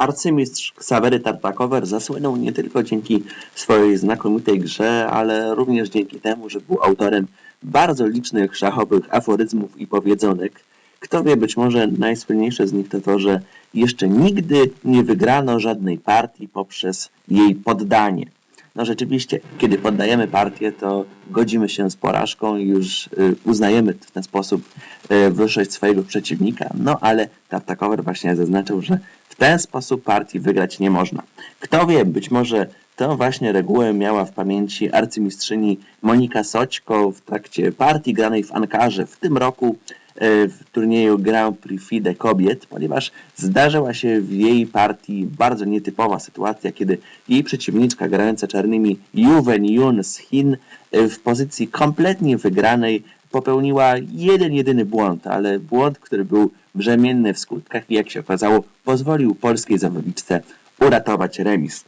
arcymistrz Ksawery Tartakower zasłynął nie tylko dzięki swojej znakomitej grze, ale również dzięki temu, że był autorem bardzo licznych szachowych aforyzmów i powiedzonek. Kto wie, być może najsłynniejsze z nich to to, że jeszcze nigdy nie wygrano żadnej partii poprzez jej poddanie. No rzeczywiście, kiedy poddajemy partię, to godzimy się z porażką i już y, uznajemy w ten sposób y, wyższość swojego przeciwnika. No ale Tartakower właśnie zaznaczył, że ten sposób partii wygrać nie można. Kto wie, być może tą właśnie regułę miała w pamięci arcymistrzyni Monika Soćko w trakcie partii granej w Ankarze w tym roku e, w turnieju Grand Prix FIDE kobiet, ponieważ zdarzyła się w jej partii bardzo nietypowa sytuacja, kiedy jej przeciwniczka grająca czarnymi Juwen Yun z Chin e, w pozycji kompletnie wygranej popełniła jeden jedyny błąd, ale błąd, który był brzemienny w skutkach i jak się okazało pozwolił polskiej zawodniczce uratować remis.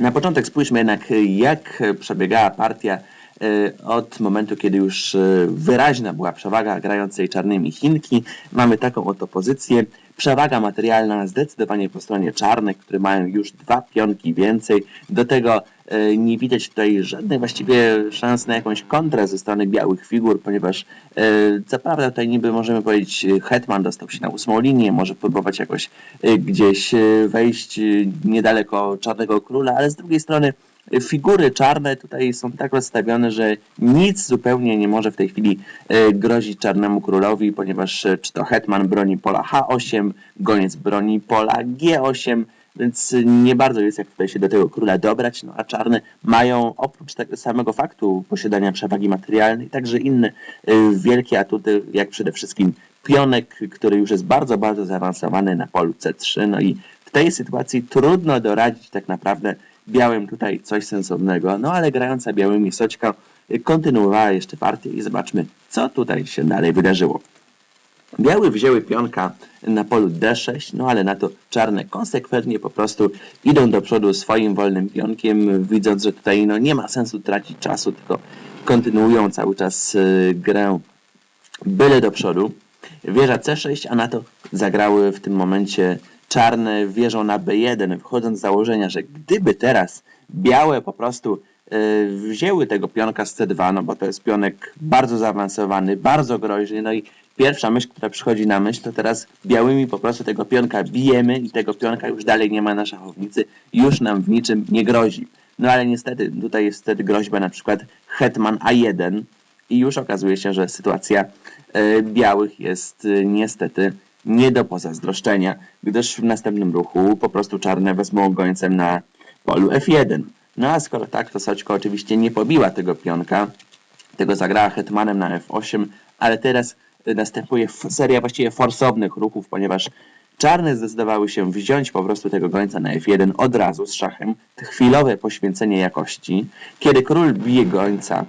Na początek spójrzmy jednak, jak przebiegała partia e, od momentu, kiedy już e, wyraźna była przewaga grającej czarnymi Chinki. Mamy taką oto pozycję. Przewaga materialna zdecydowanie po stronie czarnych, które mają już dwa pionki więcej. Do tego nie widać tutaj żadnej właściwie szans na jakąś kontrę ze strony białych figur, ponieważ e, co prawda tutaj niby możemy powiedzieć Hetman dostał się na ósmą linię, może próbować jakoś e, gdzieś e, wejść e, niedaleko Czarnego Króla, ale z drugiej strony figury czarne tutaj są tak rozstawione, że nic zupełnie nie może w tej chwili e, grozić Czarnemu Królowi, ponieważ e, czy to Hetman broni pola H8, goniec broni pola G8, więc nie bardzo jest jak tutaj się do tego króla dobrać, no a czarne mają oprócz tego samego faktu posiadania przewagi materialnej także inne e, wielkie atuty, jak przede wszystkim pionek, który już jest bardzo, bardzo zaawansowany na polu C3, no i w tej sytuacji trudno doradzić tak naprawdę białym tutaj coś sensownego, no ale grająca białymi Soćka kontynuowała jeszcze partię i zobaczmy, co tutaj się dalej wydarzyło. Biały wzięły pionka na polu D6, no ale na to czarne konsekwentnie po prostu idą do przodu swoim wolnym pionkiem, widząc, że tutaj no, nie ma sensu tracić czasu, tylko kontynuują cały czas y, grę byle do przodu. Wieża C6, a na to zagrały w tym momencie czarne wieżą na B1, wchodząc z założenia, że gdyby teraz białe po prostu y, wzięły tego pionka z C2, no bo to jest pionek bardzo zaawansowany, bardzo groźny, no i pierwsza myśl, która przychodzi na myśl, to teraz białymi po prostu tego pionka bijemy i tego pionka już dalej nie ma na szachownicy, już nam w niczym nie grozi. No ale niestety tutaj jest wtedy groźba na przykład hetman A1 i już okazuje się, że sytuacja y, białych jest y, niestety nie do pozazdroszczenia, gdyż w następnym ruchu po prostu czarne wezmą gońcem na polu F1. No a skoro tak, to Soćko oczywiście nie pobiła tego pionka, tego zagrała hetmanem na F8, ale teraz następuje seria właściwie forsownych ruchów, ponieważ czarne zdecydowały się wziąć po prostu tego gońca na F1 od razu z szachem, chwilowe poświęcenie jakości. Kiedy król bije gońca,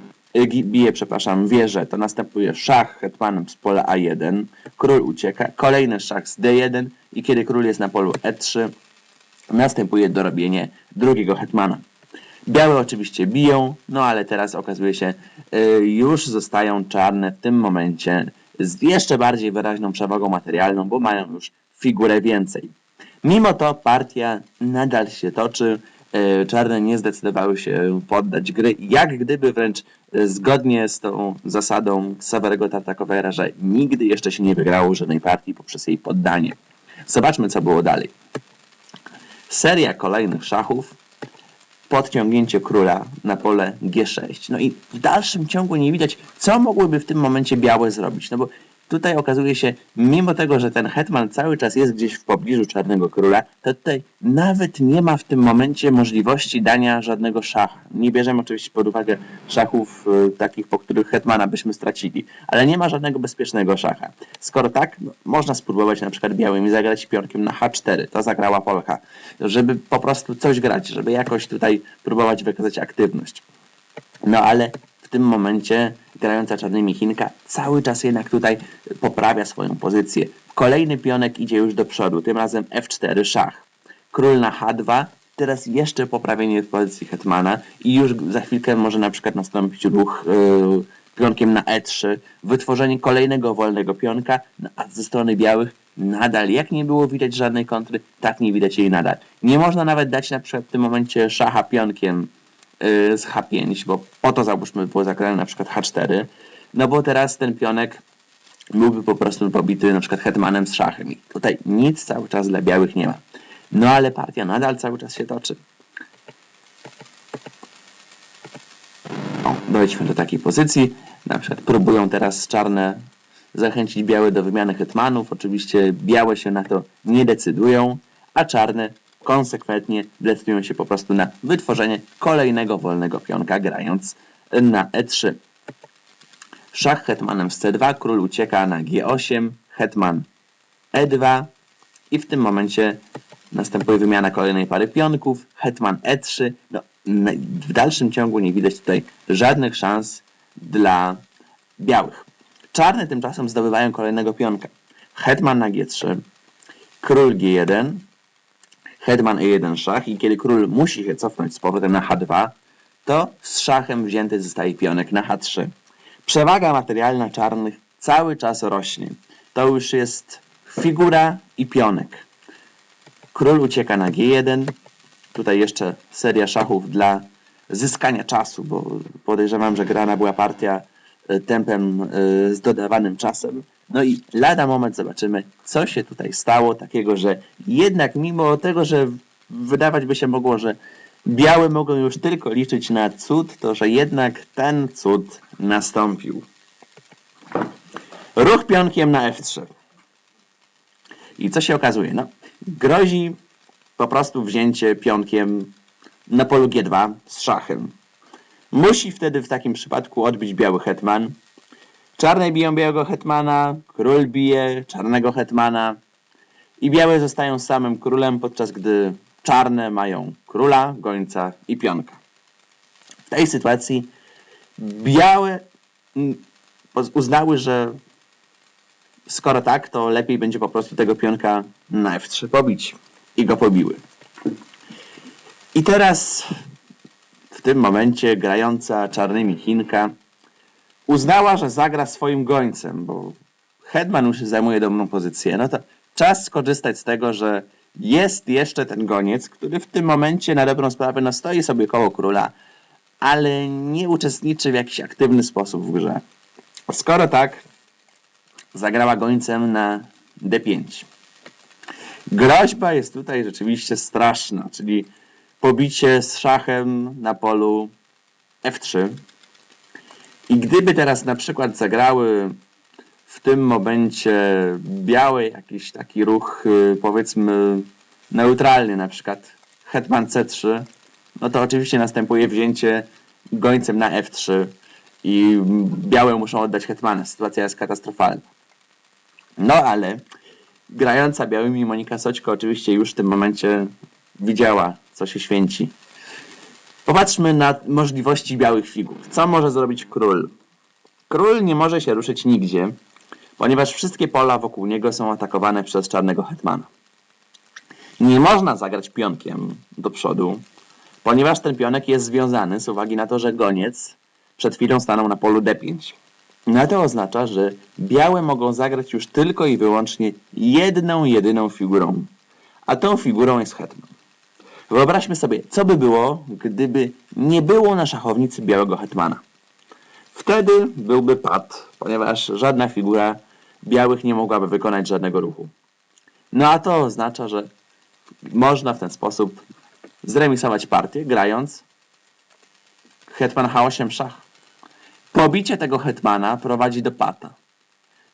bije, przepraszam, wieżę, to następuje szach hetmanem z pola A1, król ucieka, kolejny szach z D1 i kiedy król jest na polu E3, następuje dorobienie drugiego hetmana. Białe oczywiście biją, no ale teraz okazuje się, y, już zostają czarne w tym momencie z jeszcze bardziej wyraźną przewagą materialną, bo mają już figurę więcej. Mimo to partia nadal się toczy, E, czarne nie zdecydowały się poddać gry, jak gdyby wręcz e, zgodnie z tą zasadą Sawerego Tartakowera, że nigdy jeszcze się nie wygrało żadnej partii poprzez jej poddanie. Zobaczmy, co było dalej. Seria kolejnych szachów, podciągnięcie króla na pole G6. No i w dalszym ciągu nie widać, co mogłyby w tym momencie białe zrobić. No bo tutaj okazuje się, mimo tego, że ten hetman cały czas jest gdzieś w pobliżu Czarnego Króla, to tutaj nawet nie ma w tym momencie możliwości dania żadnego szacha. Nie bierzemy oczywiście pod uwagę szachów y, takich, po których hetmana byśmy stracili, ale nie ma żadnego bezpiecznego szacha. Skoro tak, no, można spróbować na przykład białymi zagrać pionkiem na H4, to zagrała Polka, żeby po prostu coś grać, żeby jakoś tutaj próbować wykazać aktywność. No ale w tym momencie grająca czarnymi Chinka cały czas jednak tutaj poprawia swoją pozycję. Kolejny pionek idzie już do przodu, tym razem F4 szach. Król na H2, teraz jeszcze poprawienie w pozycji hetmana i już za chwilkę może na przykład nastąpić ruch yy, pionkiem na E3, wytworzenie kolejnego wolnego pionka, no a ze strony białych nadal jak nie było widać żadnej kontry, tak nie widać jej nadal. Nie można nawet dać na przykład w tym momencie szacha pionkiem z H5, bo po to załóżmy było zagrane na przykład H4, no bo teraz ten pionek byłby po prostu pobity na przykład hetmanem z szachem. I tutaj nic cały czas dla białych nie ma. No ale partia nadal cały czas się toczy. O, dojdźmy do takiej pozycji. Na przykład próbują teraz czarne zachęcić białe do wymiany hetmanów. Oczywiście białe się na to nie decydują, a czarne konsekwentnie decydują się po prostu na wytworzenie kolejnego wolnego pionka grając na e3. Szach hetmanem z c2, król ucieka na g8, hetman e2 i w tym momencie następuje wymiana kolejnej pary pionków, hetman e3. No, w dalszym ciągu nie widać tutaj żadnych szans dla białych. Czarne tymczasem zdobywają kolejnego pionka. Hetman na g3, król g1, hetman e1 szach i kiedy król musi się cofnąć z powrotem na h2, to z szachem wzięty zostaje pionek na h3. Przewaga materialna czarnych cały czas rośnie. To już jest figura i pionek. Król ucieka na G1. Tutaj jeszcze seria szachów dla zyskania czasu, bo podejrzewam, że grana była partia e, tempem e, z dodawanym czasem. No i lada moment zobaczymy, co się tutaj stało takiego, że jednak mimo tego, że wydawać by się mogło, że białe mogą już tylko liczyć na cud, to że jednak ten cud nastąpił. Ruch pionkiem na F3. I co się okazuje? No, grozi po prostu wzięcie pionkiem na polu G2 z szachem. Musi wtedy w takim przypadku odbić biały hetman. Czarne biją białego hetmana, król bije czarnego hetmana i białe zostają samym królem, podczas gdy czarne mają króla, gońca i pionka. W tej sytuacji białe uznały, że skoro tak, to lepiej będzie po prostu tego pionka na F3 pobić. I go pobiły. I teraz w tym momencie grająca czarnymi Chinka uznała, że zagra swoim gońcem, bo Hetman już zajmuje dobrą pozycję. No to czas skorzystać z tego, że jest jeszcze ten goniec, który w tym momencie na dobrą sprawę no, stoi sobie koło króla, ale nie uczestniczy w jakiś aktywny sposób w grze. Skoro tak, zagrała gońcem na D5. Groźba jest tutaj rzeczywiście straszna, czyli pobicie z szachem na polu F3. I gdyby teraz na przykład zagrały w tym momencie białe jakiś taki ruch, y, powiedzmy, neutralny, na przykład hetman C3, no to oczywiście następuje wzięcie gońcem na F3 i białe muszą oddać hetmana. Sytuacja jest katastrofalna. No ale grająca białymi Monika Soćko oczywiście już w tym momencie widziała, co się święci. Popatrzmy na możliwości białych figur. Co może zrobić król? Król nie może się ruszyć nigdzie, ponieważ wszystkie pola wokół niego są atakowane przez czarnego hetmana. Nie można zagrać pionkiem do przodu, ponieważ ten pionek jest związany z uwagi na to, że goniec przed chwilą stanął na polu D5. No to oznacza, że białe mogą zagrać już tylko i wyłącznie jedną, jedyną figurą. A tą figurą jest hetman. Wyobraźmy sobie, co by było, gdyby nie było na szachownicy białego hetmana. Wtedy byłby pad, ponieważ żadna figura białych nie mogłaby wykonać żadnego ruchu. No a to oznacza, że można w ten sposób zremisować partię, grając hetman H8 szach. Pobicie tego hetmana prowadzi do pata.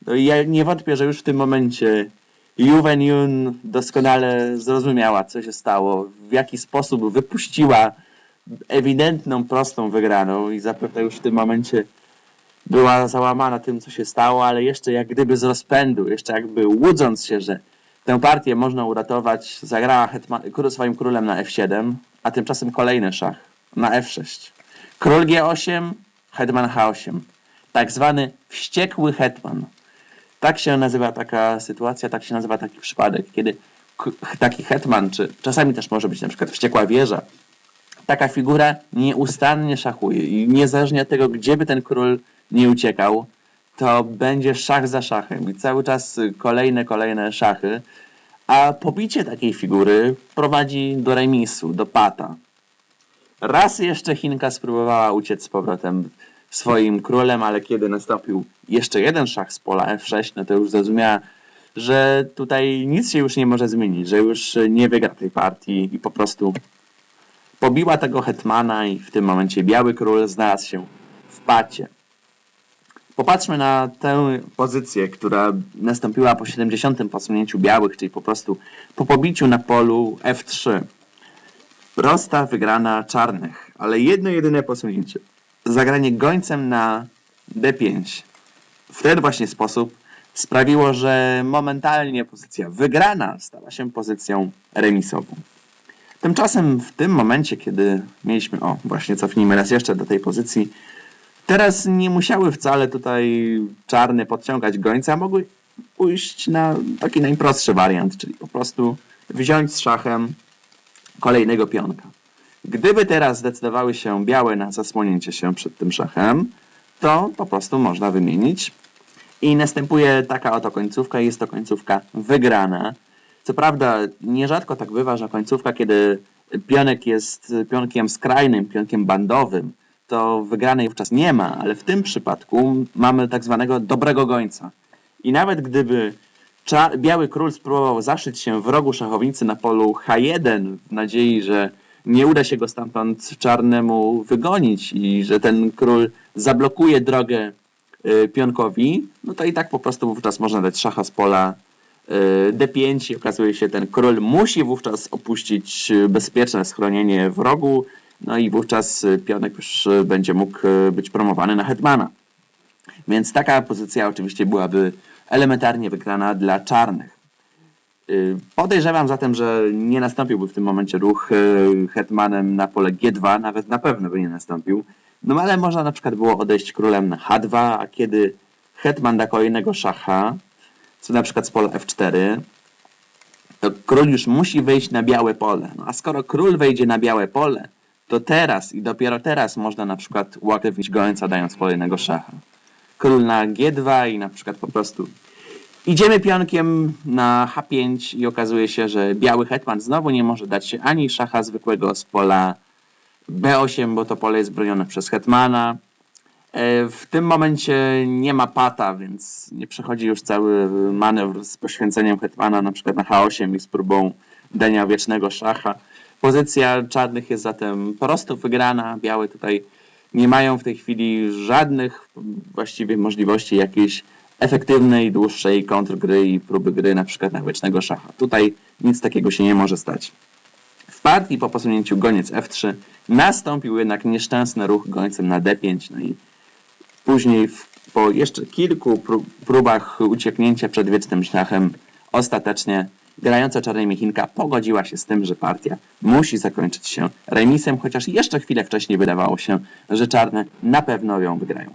No i ja nie wątpię, że już w tym momencie Juven Yun doskonale zrozumiała, co się stało, w jaki sposób wypuściła ewidentną, prostą wygraną i zapewne już w tym momencie była załamana tym, co się stało, ale jeszcze jak gdyby z rozpędu, jeszcze jakby łudząc się, że tę partię można uratować, zagrała hetman, swoim królem na F7, a tymczasem kolejny szach na F6. Król G8, hetman H8. Tak zwany wściekły hetman. Tak się nazywa taka sytuacja, tak się nazywa taki przypadek, kiedy taki hetman, czy czasami też może być na przykład wściekła wieża, taka figura nieustannie szachuje i niezależnie od tego, gdzie by ten król nie uciekał, to będzie szach za szachem i cały czas kolejne, kolejne szachy, a pobicie takiej figury prowadzi do remisu, do pata. Raz jeszcze Chinka spróbowała uciec z powrotem swoim królem, ale kiedy nastąpił jeszcze jeden szach z pola F6, no to już zrozumiała, że tutaj nic się już nie może zmienić, że już nie wygra tej partii i po prostu pobiła tego hetmana i w tym momencie biały król znalazł się w pacie. Popatrzmy na tę pozycję, która nastąpiła po 70. posunięciu białych, czyli po prostu po pobiciu na polu F3. Prosta wygrana czarnych, ale jedno jedyne posunięcie. Zagranie gońcem na D5. W ten właśnie sposób sprawiło, że momentalnie pozycja wygrana stała się pozycją remisową. Tymczasem w tym momencie, kiedy mieliśmy, o właśnie cofnijmy raz jeszcze do tej pozycji, teraz nie musiały wcale tutaj czarne podciągać gońca, mogły pójść na taki najprostszy wariant, czyli po prostu wziąć z szachem kolejnego pionka. Gdyby teraz zdecydowały się białe na zasłonięcie się przed tym szachem, to po prostu można wymienić. I następuje taka oto końcówka, jest to końcówka wygrana. Co prawda, nierzadko tak bywa, że końcówka, kiedy pionek jest pionkiem skrajnym, pionkiem bandowym, to wygranej wówczas nie ma, ale w tym przypadku mamy tak zwanego dobrego gońca. I nawet gdyby biały król spróbował zaszyć się w rogu szachownicy na polu H1 w nadziei, że nie uda się go stamtąd czarnemu wygonić i że ten król zablokuje drogę y, pionkowi, no to i tak po prostu wówczas można dać szacha z pola y, D5 i okazuje się, ten król musi wówczas opuścić y, bezpieczne schronienie w rogu, no i wówczas pionek już będzie mógł być promowany na hetmana. Więc taka pozycja oczywiście byłaby elementarnie wygrana dla czarnych. Y, Podejrzewam zatem, że nie nastąpiłby w tym momencie ruch y, hetmanem na pole G2, nawet na pewno by nie nastąpił. No ale można na przykład było odejść królem na H2, a kiedy hetman da kolejnego szacha, co na przykład z pola F4, to król już musi wyjść na białe pole. No a skoro król wejdzie na białe pole, to teraz i dopiero teraz można na przykład uaktywnić gońca dając kolejnego szacha. Król na G2 i na przykład po prostu Idziemy pionkiem na H5 i okazuje się, że biały hetman znowu nie może dać się ani szacha zwykłego z pola B8, bo to pole jest bronione przez hetmana. E, W tym momencie nie ma pata, więc nie przechodzi już cały manewr z poświęceniem hetmana na przykład na H8 i z próbą dania wiecznego szacha. Pozycja czarnych jest zatem prosto wygrana. Białe tutaj nie mają w tej chwili żadnych właściwie możliwości jakiejś efektywnej, dłuższej kontrgry i próby gry na przykład na wiecznego szacha. Tutaj nic takiego się nie może stać. W partii po posunięciu goniec F3 nastąpił jednak nieszczęsny ruch gońcem na D5, no i później w, po jeszcze kilku pró- próbach ucieknięcia przed wiecznym szachem ostatecznie grająca czarnymi Chinka pogodziła się z tym, że partia musi zakończyć się remisem, chociaż jeszcze chwilę wcześniej wydawało się, że czarne na pewno ją wygrają.